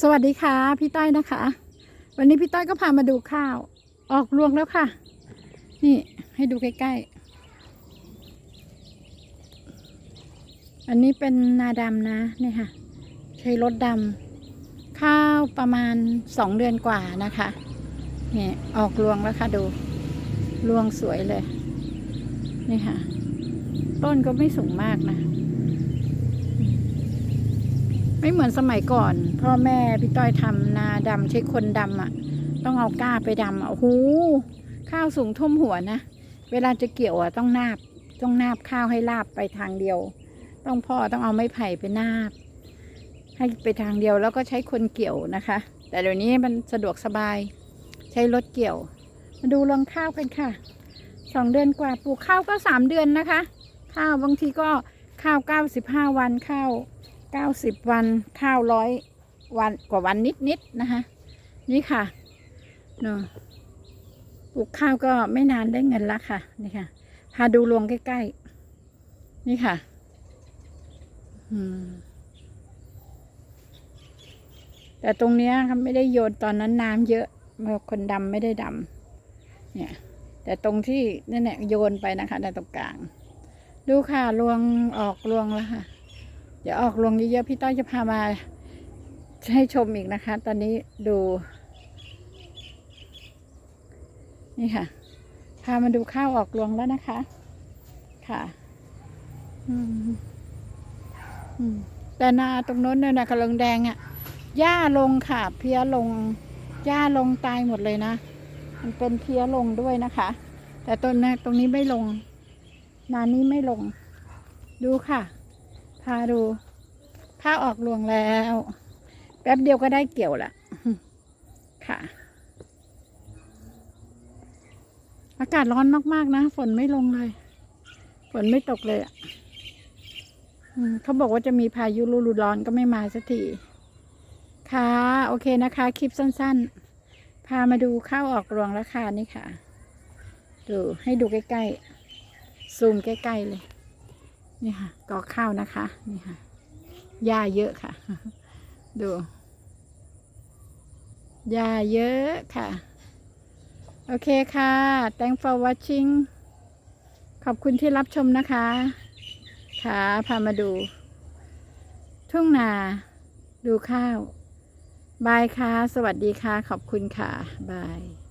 สวัสดีค่ะพี่ต้อยนะคะ วันนี้พี่ต้อยก็พามาดูข้าว ออกรวงแล้วค่ะ นี่ให้ดูใกล้ๆ อันนี้เป็นนาดำนะนี่ค่ะใช้รถดำข้าวประมาณสองเดือนกว่านะคะนี่ออกรวงแล้วค่ะดูรวงสวยเลย นี่ค่ะ ต้นก็ไม่สูงมากนะ ไม่เหมือนสมัยก่อน พ่อแม่พี่ต้อยทำนาดำใช้คนดำอะ่ะ ต้องเอาก้าไปดำอะโอ้โหข้าวสูงท่วมหัวนะ เวลาจะเกี่ยวอะต้องนาบ ต้องนาบข้าวให้ลาบไปทางเดียว ต้องพ่อต้องเอาไม้ไผ่ไปนาบ ให้ไปทางเดียวแล้วก็ใช้คนเกี่ยวนะคะ แต่เดี๋ยวนี้มันสะดวกสบาย ใช้รถเกี่ยว มาดูรองข้าวกันค่ะสองเดือนกว่าปลูกข้าวก็สามเดือนนะคะ ข้าวบางทีก็ข้าวเก้าสิบห้าวันข้าว เก้าสิบวันข้าวร้อยวันกว่าวันนิดๆนนะคะ นี่ค่ะเนาะปลูกข้าวก็ไม่นานได้เงินละค่ะ นี่ค่ะ พาดูรวงใกล้ๆ นี่ค่ะ แต่ตรงเนี้ยครับไม่ได้โยนตอนนั้นน้ำเยอะเมื่อคนดำไม่ได้ดำเนี่ย แต่ตรงที่นั่นแหละโยนไปนะคะในตรงกลาง ดูค่ะรวงออกรวงแล้วค่ะ เดี๋ยวออกลงเยอะๆพี่ต้อยจะพามาให้ชมอีกนะคะ ตอนนี้ดู นี่ค่ะ พามาดูข้าวออกรวงแล้วนะคะ ค่ะ อืมอืมแต่นาตรงโน้นเนี่ยนะกำลังแดงอะ่ะหญ้าลงค่ะ เพี้ยลงหญ้าลงตายหมดเลยนะ มันเป็นเพี้ยลงด้วยนะคะ แต่ต้นนะตรงนี้ไม่ลง นานี้ไม่ลง ดูค่ะ พาดู ข้าวออกรวงแล้ว แป๊บเดียวก็ได้เกี่ยวละค่ะ อากาศร้อนมาก ๆ นะ ฝนไม่ลงเลย ฝนไม่ตกเลยอะเขาบอกว่าจะมีพายุฤดูร้อนก็ไม่มาสักทีค่ะ โอเคนะคะ คลิปสั้น ๆ พามาดูข้าวออกรวงแล้วค่ะนี่ค่ะ ดูให้ดูใกล้ ๆ ซูมใกล้ ๆ เลย นี่ค่ะกอข้าวนะคะ นี่ค่ะหญ้าเยอะค่ะ ดูหญ้าเยอะค่ะ โอเคค่ะ thank for watching ขอบคุณที่รับชมนะคะ ค่ะ พามาดู ทุ่งนา ดูข้าว บายค่ะ สวัสดีค่ะ ขอบคุณค่ะ บาย